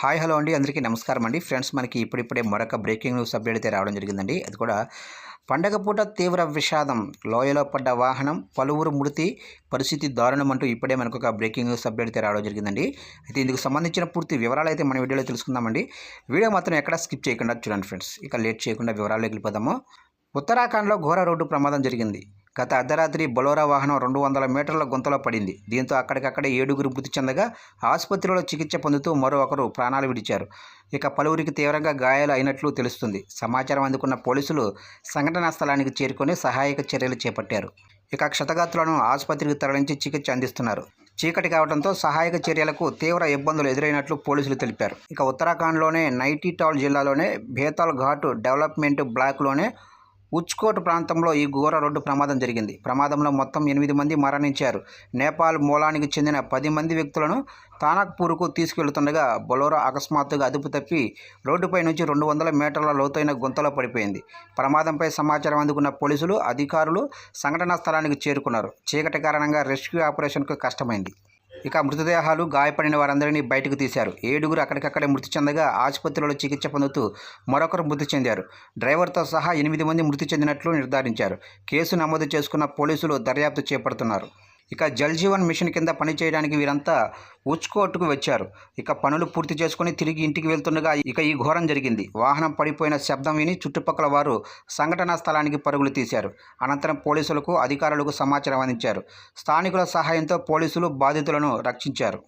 Hi hello అండి. అందరికీ నమస్కారం అండి. ఫ్రెండ్స్ మనకి ఇప్పుడిప్పుడే మరొక బ్రేకింగ్ న్యూస్ అప్డేట్ అయితే రావడం జరిగిందండి. అది కూడా పండగ పూట తీవ్ర విషాదం లోయలో పడ్డ వాహనం పలువురు మృతి పరిస్థితి దారుణం అంటూ ఇప్పుడే మనకు ఒక బ్రేకింగ్ న్యూస్ అప్డేట్ అయితే రావడం జరిగిందండి. అయితే ఇందుకు సంబంధించిన పూర్తి వివరాలు అయితే మన వీడియోలో తెలుసుకుందామండి. వీడియో మాత్రం ఎక్కడ స్కిప్ చేయకుండా చూడండి ఫ్రెండ్స్. ఇక లేట్ చేయకుండా వివరాలు వెళ్ళిపోదాము. ఉత్తరాఖండ్లో ఘోర రోడ్డు ప్రమాదం జరిగింది. గత అర్ధరాత్రి బొలోరా వాహనం రెండు వందల మీటర్ల గుంతలో పడింది. దీంతో అక్కడికక్కడే ఏడుగురు మృతి చెందగా ఆసుపత్రిలో చికిత్స పొందుతూ మరో ఒకరు ప్రాణాలు విడిచారు. ఇక పలువురికి తీవ్రంగా గాయాలు అయినట్లు తెలుస్తుంది. సమాచారం అందుకున్న పోలీసులు సంఘటనా స్థలానికి చేరుకొని సహాయక చర్యలు చేపట్టారు. ఇక క్షతగాత్రులను ఆసుపత్రికి తరలించి చికిత్స అందిస్తున్నారు. చీకటి కావడంతో సహాయక చర్యలకు తీవ్ర ఇబ్బందులు ఎదురైనట్లు పోలీసులు తెలిపారు. ఇక ఉత్తరాఖండ్లోనే నైటీటాల్ జిల్లాలోనే బేతాల్ ఘాట్ డెవలప్మెంట్ బ్లాక్లోనే ఉచ్కోట్ ప్రాంతంలో ఈ ఘోర రోడ్డు ప్రమాదం జరిగింది. ప్రమాదంలో మొత్తం ఎనిమిది మంది మరణించారు. నేపాల్ మూలానికి చెందిన పది మంది వ్యక్తులను తానాక్పూర్కు తీసుకెళ్తుండగా బొలోరో అకస్మాత్తుగా అదుపు తప్పి రోడ్డుపై నుంచి రెండు వందల మీటర్ల లోతైన గుంతలో పడిపోయింది. ప్రమాదంపై సమాచారం అందుకున్న పోలీసులు అధికారులు సంఘటనా స్థలానికి చేరుకున్నారు. చీకటి కారణంగా రెస్క్యూ ఆపరేషన్కు కష్టమైంది. ఇక మృతదేహాలు గాయపడిన వారందరినీ బయటకు తీశారు. ఏడుగురు అక్కడికక్కడే మృతి చెందగా ఆసుపత్రిలో చికిత్స పొందుతూ మరొకరు మృతి చెందారు. డ్రైవర్తో సహా ఎనిమిది మంది మృతి చెందినట్లు నిర్ధారించారు. కేసు నమోదు చేసుకున్న పోలీసులు దర్యాప్తు చేపడుతున్నారు. ఇక జల్ జీవన్ మిషన్ కింద పనిచేయడానికి వీరంతా ఉచ్కోట్కు వచ్చారు. ఇక పనులు పూర్తి చేసుకుని తిరిగి ఇంటికి వెళ్తుండగా ఇక ఈ ఘోరం జరిగింది. వాహనం పడిపోయిన శబ్దం విని చుట్టుపక్కల వారు సంఘటనా స్థలానికి పరుగులు తీశారు. అనంతరం పోలీసులకు అధికారులకు సమాచారం అందించారు. స్థానికుల సహాయంతో పోలీసులు బాధితులను రక్షించారు.